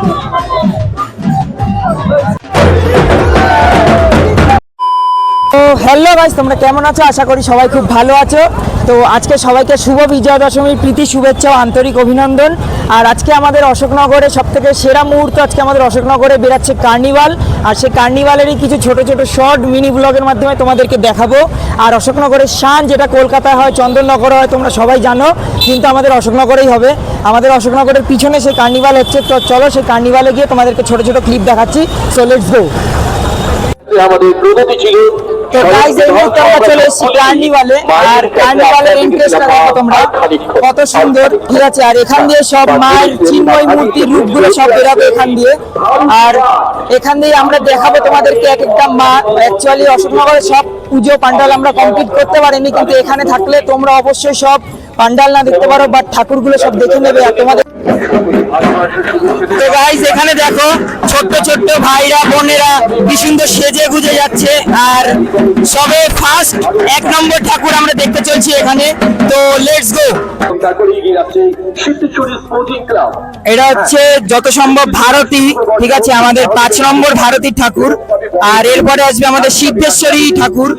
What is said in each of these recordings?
Come on! Hello guys তোমরা কেমন আছো? আশা করি সবাই খুব ভালো আছো। তো আজকে সবাইকে শুভ বিজয়া দশমীর প্রীতি, শুভেচ্ছা ও আন্তরিক অভিনন্দন। আর আজকে আমাদের অশোকনগরে সব থেকে সেরা মুহূর্ত আজকে আমাদের অশোকনগরে বেরাচ্ছে কার্নিভাল। আর সেই কার্নিভালেরই কিছু ছোট ছোট শর্ট মিনি ব্লগের মাধ্যমে তোমাদেরকে দেখাবো। আর অশোকনগরের শান যেটা কলকাতায় হয়, চন্দননগরে হয়, তোমরা সবাই জানো, কিন্তু আমাদের অশোকনগরেই হবে। আমাদের অশোকনগরের পিছনে সেই কার্নিভাল হচ্ছে। তো চলো সেই কার্নিভালে গিয়ে তোমাদেরকে ছোট ছোট ক্লিপ দেখাচ্ছি। সো লেটস গো আমাদের প্রগতি ছিল তো গাইস এই মুহূর্তে আমরা চলে এসেছি কার্নিভালে আর কার্নিভালের ইন্টারেস্টটা দেখো তোমরা কত সুন্দর ঠিক আছে। আর এখান দিয়ে সব মায়ের চিন্ময় মূর্তির রূপগুলো সব বেরাবে এখান দিয়ে। আর এখান দিয়ে আমরা দেখাবো তোমাদেরকে এক একটা মা। অ্যাকচুয়ালি অশোকনগরে সব পুজো পান্ডাল আমরা কমপ্লিট করতে পারিনি কিন্তু এখানে থাকলে তোমরা অবশ্যই সব পান্ডাল না দেখতে পারো বাট ঠাকুরগুলো সব দেখে নেবে। আর তোমাদের তো গাইস এখানে দেখো, ছোট্ট ছোট্ট ভাইরা, বোনেরা কি সুন্দর সেজে গুজে যাচ্ছে। আর সবে ফার্স্ট এক নম্বর ঠাকুর আমরা দেখতে চলছি এখানে। তো লেটস গো এটা হচ্ছে যত সম্ভব ভারতী, ঠিক আছে? আমাদের পাঁচ নম্বর ভারতী ঠাকুর। আর এরপরে আসবে আমাদের সিদ্ধেশ্বরী ঠাকুর।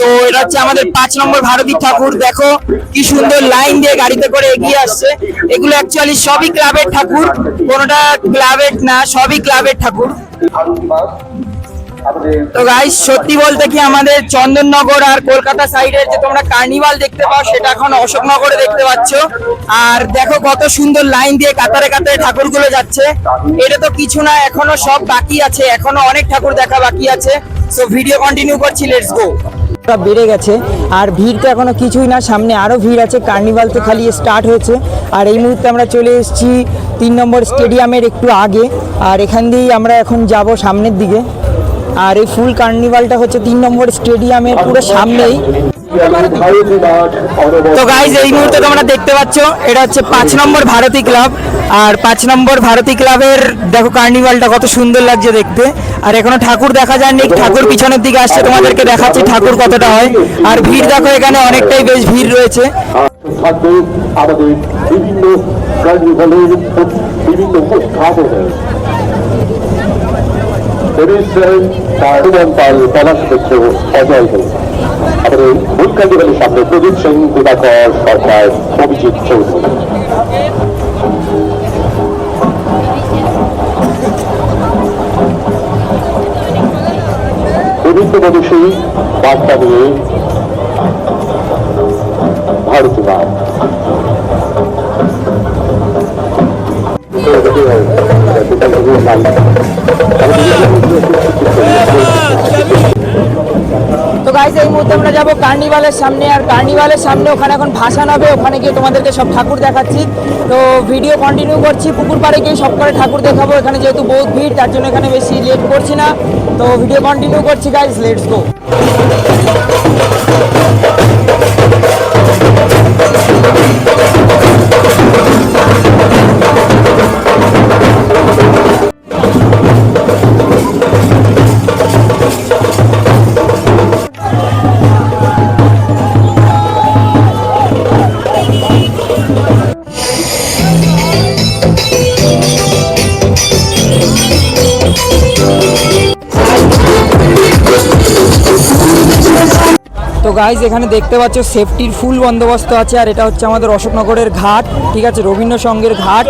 তো এটা হচ্ছে আমাদের পাঁচ নম্বর ভারতী ঠাকুর। দেখো কি সুন্দর লাইন দিয়ে গাড়িতে করে এগিয়ে আসছে। এগুলো অ্যাকচুয়ালি সবই ক্লাবের ঠাকুর। কোনোটা ক্লাবের না, সবই ক্লাবের ঠাকুর। তো গাইস সত্যি বলতে কি আমাদের চন্দননগর আর কলকাতা সাইডের যে তোমরা কার্নিভাল দেখতে পাও, সেটা এখন অশোকনগরে দেখতে পাচ্ছ। আর দেখো কত সুন্দর লাইন দিয়ে কাতারে কাতারে ঠাকুরগুলো যাচ্ছে। এটা তো কিছু না, এখনও সব বাকি আছে। এখনও অনেক ঠাকুর দেখা বাকি আছে। সো ভিডিও কন্টিনিউ করছি লেটস গো বেড়ে গেছে, আর ভিড় তো এখনও কিছুই না। সামনে আরও ভিড় আছে কার্নিভাল তো খালি স্টার্ট হয়েছে। আর এই মুহূর্তে আমরা চলে এসেছি তিন নম্বর স্টেডিয়ামের একটু আগে। আর এখান দিয়েই আমরা এখন যাব সামনের দিকে। আর এই ফুল কার্নিভালটা হচ্ছে তিন নম্বর স্টেডিয়ামের পুরো সামনেই। তো গাইজ এই মুহূর্তে তোমরা দেখতে পাচ্ছ, এটা হচ্ছে পাঁচ নম্বর ভারতী ক্লাব। আর পাঁচ নম্বর ভারতী ক্লাবের, দেখো কার্নিভালটা কত সুন্দর লাগছে দেখতে। আর এখনও ঠাকুর দেখা যায়নি ঠাকুর পিছনের দিকে আসছে, তোমাদেরকে দেখাচ্ছি ঠাকুর কতটা হয়। আর ভিড় দেখো, এখানে অনেকটাই বেশ ভিড় রয়েছে। আমাদের বিভিন্ন তার এবং তার মিত্র অজয় হোক আমাদের মূল কার্নিভালের সামনে প্রদীপ সিং দিবাকর সরকার অভিজিৎ চৌধুরী বিভিন্ন বার্তা নিয়ে ভারতীয় তো গাইজ এই মুহূর্তে আমরা যাব কার্নিভালের সামনে। আর কার্নিভালের সামনে ওখানে এখন ভাসান হবে, ওখানে গিয়ে তোমাদেরকে সব ঠাকুর দেখাচ্ছি। তো ভিডিও কন্টিনিউ করছি, পুকুর পাড়ে গিয়ে সব করে ঠাকুর দেখাবো। এখানে যেহেতু বহুত ভিড়, তার জন্য এখানে বেশি লেট করছি না। তো ভিডিও কন্টিনিউ করছি গাইজ লেটস গো গাইজ এখানে দেখতে পাচ্ছ সেফটির ফুল বন্দোবস্ত আছে, আর এটা হচ্ছে আমাদের অশোকনগরের ঘাট, ঠিক আছে? রবীন্দ্র সঙ্গের ঘাট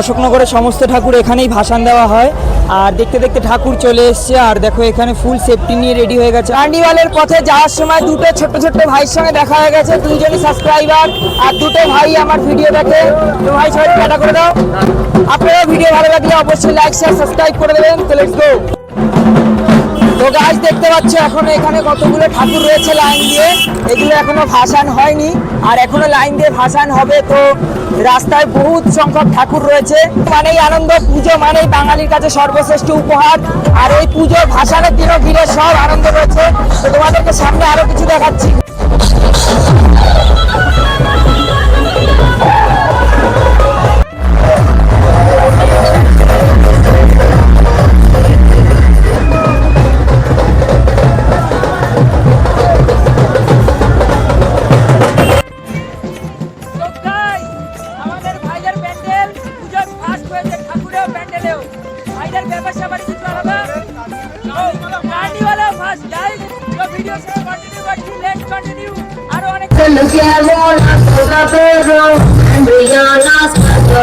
অশোকনগরের সমস্ত ঠাকুর এখানেই ভাসান দেওয়া হয়, আর দেখতে দেখতে ঠাকুর চলে এসছে, আর দেখো এখানে ফুল সেফটি নিয়ে রেডি হয়ে গেছে। কার্নিভালের পথে যাওয়ার সময় দুটো ছোট্ট ছোট্ট ভাইয়ের সঙ্গে দেখা হয়ে গেছে, দুইজনই সাবস্ক্রাইবার আর দুটো ভাই আমার ভিডিও দেখে। তো ভাই, সবাই টাটা করে দাও। আপনারাও ভিডিও ভালো লাগলে অবশ্যই লাইক শেয়ার সাবস্ক্রাইব করে দেবেন। তো লেটস গো তো গাছ দেখতে পাচ্ছ, এখনও এখানে কতগুলো ঠাকুর রয়েছে লাইন দিয়ে। এগুলো এখনও ভাসান হয়নি, আর এখনও লাইন দিয়ে ভাসান হবে। তো রাস্তায় বহুত সংখ্যক ঠাকুর রয়েছে। মানেই আনন্দ, পুজো মানেই বাঙালির কাছে সর্বশ্রেষ্ঠ উপহার। আর এই পুজোর ভাসানের দিনও ঘিরে সব আনন্দ রয়েছে। তো তোমাদেরকে সামনে আরও কিছু দেখাচ্ছি। তো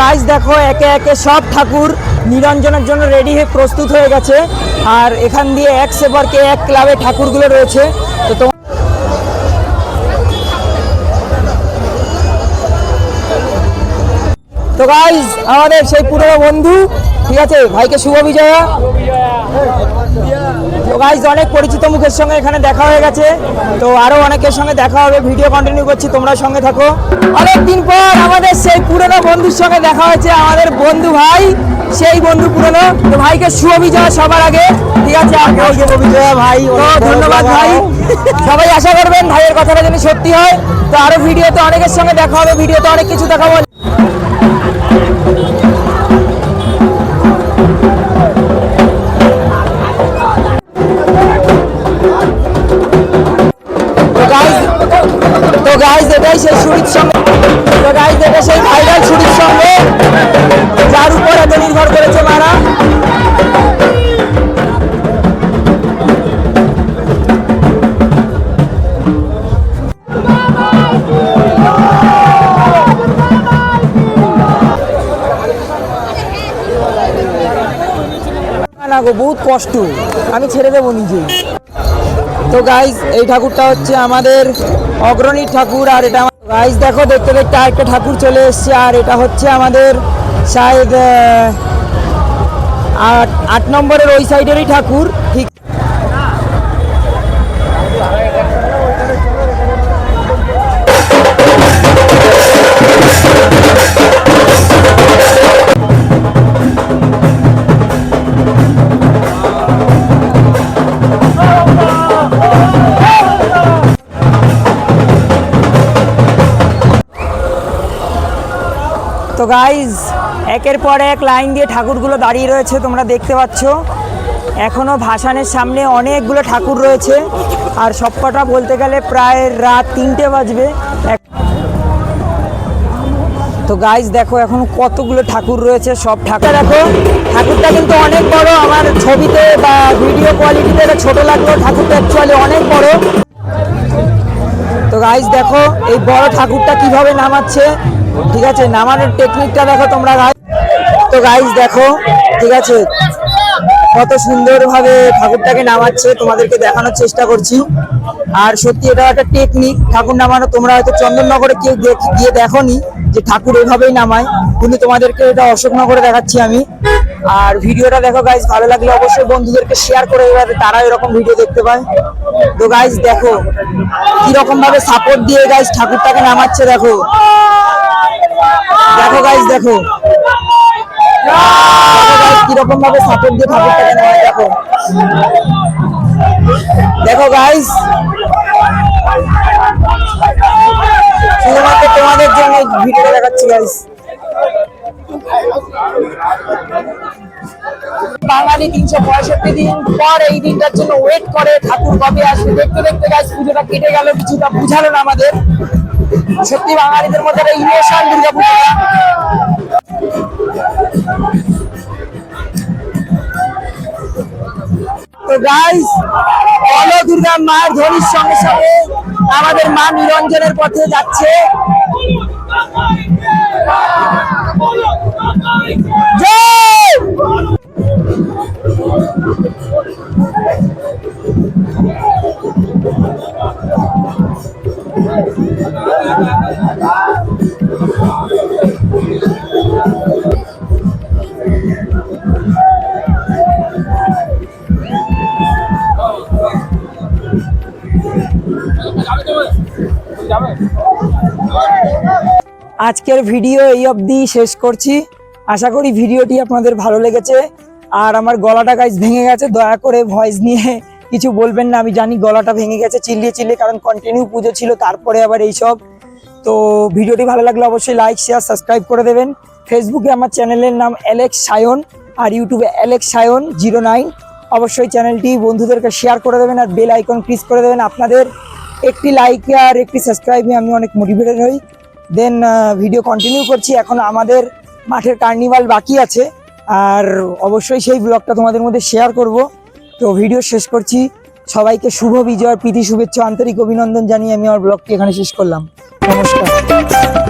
গাইস দেখো, একে একে সব ঠাকুর নিরঞ্জনের জন্য রেডি হয়ে প্রস্তুত হয়ে গেছে। আর এখান দিয়ে এক সেবারকে এক ক্লাবে ঠাকুরগুলো রয়েছে। তো তোমার তো গাইস আমাদের সেই পুরনো বন্ধু, ঠিক আছে, ভাইকে শুভ বিজয়া। তো গাইজ অনেক পরিচিত মুখের সঙ্গে এখানে দেখা হয়ে গেছে। তো আরও অনেকের সঙ্গে দেখা হবে ভিডিও কন্টিনিউ করছি তোমরা সঙ্গে থাকো। অনেকদিন পর আমাদের সেই পুরনো বন্ধুর সঙ্গে দেখা হয়েছে আমাদের বন্ধু ভাই সেই বন্ধু পুরনো। তো ভাইকে বিজয় সবার আগে ঠিক আছে? ভাই ধন্যবাদ ভাই। সবাই আশা করবেন ভাইয়ের কথাটা যেন সত্যি হয়। তো আরও ভিডিওতে অনেকের সঙ্গে দেখা হবে ভিডিওতে অনেক কিছু দেখাবো। না গো, বহুত কষ্ট। আমি ছেড়ে দেবো নিজে। তো গাইজ এই ঠাকুরটা হচ্ছে আমাদের অগ্রণী ঠাকুর, আর এটা গাইজ দেখো, দেখতে দেখতে আরেকটা ঠাকুর চলে এসছে, আর এটা হচ্ছে আমাদের সাইড আট আট নম্বরের ওই সাইডেরই ঠাকুর, ঠিক তো গাইজ একের পর এক লাইন দিয়ে ঠাকুরগুলো দাঁড়িয়ে রয়েছে, তোমরা দেখতে পাচ্ছ। এখনও ভাসানের সামনে অনেকগুলো ঠাকুর রয়েছে, আর সবকটা বলতে গেলে প্রায় রাত তিনটে বাজবে। তো গাইজ দেখো এখন কতগুলো ঠাকুর রয়েছে, সব ঠাকুর দেখো, ঠাকুরটা কিন্তু অনেক বড়, আমার ছবিতে বা ভিডিও কোয়ালিটিতে এটা ছোট লাগল, ঠাকুরটা অ্যাকচুয়ালি অনেক বড়। তো গাইজ দেখো, এই বড় ঠাকুরটা কীভাবে নামাচ্ছে ঠিক আছে, নামানোর টেকনিকটা দেখো তোমরা গাইজ তো গাইজ দেখো, ঠিক আছে, কত সুন্দরভাবে ঠাকুরটাকে নামাচ্ছে, তোমাদেরকে দেখানোর চেষ্টা করছি। আর সত্যি এটা একটা টেকনিক ঠাকুর নামানো। তোমরা হয়তো চন্দননগরে কেউ গিয়ে দেখোনি যে ঠাকুর এভাবেই নামায়, কিন্তু তোমাদেরকে এটা অশোকনগরে দেখাচ্ছি আমি। আর ভিডিওটা দেখো গাইজ ভালো লাগলে অবশ্যই বন্ধুদেরকে শেয়ার করে এবার তারা এরকম ভিডিও দেখতে পায়। তো গাইজ দেখো কীরকম ভাবে সাপোর্ট দিয়ে গাইজ ঠাকুরটাকে নামাচ্ছে, দেখো। দেখো গাইজ দেখো। কীরকম ভাবে সাপোর্ট দিয়ে ঠাকুরটাকে নামায় দেখো। দেখো গাইজ শুধুমাত্র তোমাদের জন্য ভিডিও দেখাচ্ছি গাইজ বাঙালি তিনশো পঁয়ষট্টি দিন পর এই দিনটার জন্য ওয়েট করে, ঠাকুর কবে আসবে। দেখতে দেখতে গাছ পুজোটা কেটে গেল, কিছুটা বুঝালো না আমাদের। সত্যি বাঙালিদের মধ্যে একটা ইমোশন দুর্গা পুজোটা তো গাইস বলো দুর্গা মায়ের ধ্বনির সঙ্গে সঙ্গে আমাদের মা নিরঞ্জনের পথে যাচ্ছে। জয়! আজকের ভিডিও এই অবধি শেষ করছি। আশা করি ভিডিওটি আপনাদের ভালো লেগেছে। আর আমার গলাটা গাইজ ভেঙে গেছে, দয়া করে ভয়েস নিয়ে কিছু বলবেন না, আমি জানি গলাটা ভেঙে গেছে, চিল্লিয়ে চিল্লিয়ে, কারণ কন্টিনিউ পুজো ছিল, তারপরে আবার এইসব তো ভিডিওটি ভালো লাগলে অবশ্যই লাইক শেয়ার সাবস্ক্রাইব করে দেবেন। ফেসবুকে আমার চ্যানেলের নাম অ্যালেক্স সায়ন আর ইউটিউবে অ্যালেক্স সায়ন জিরো নাইন অবশ্যই চ্যানেলটি বন্ধুদেরকে শেয়ার করে দেবেন আর বেল আইকন ক্লিক করে দেবেন আপনাদের। একটি লাইকে আর একটি সাবস্ক্রাইবে আমি অনেক মোটিভেটেড হই। দেন ভিডিও কন্টিনিউ করছি। এখন আমাদের মাঠের কার্নিভাল বাকি আছে। আর অবশ্যই সেই ব্লগটা তোমাদের মধ্যে শেয়ার করব। তো ভিডিও শেষ করছি। সবাইকে শুভ বিজয়, প্রীতি, শুভেচ্ছা, আন্তরিক অভিনন্দন জানিয়ে আমি আমার ব্লগটি এখানে শেষ করলাম। নমস্কার।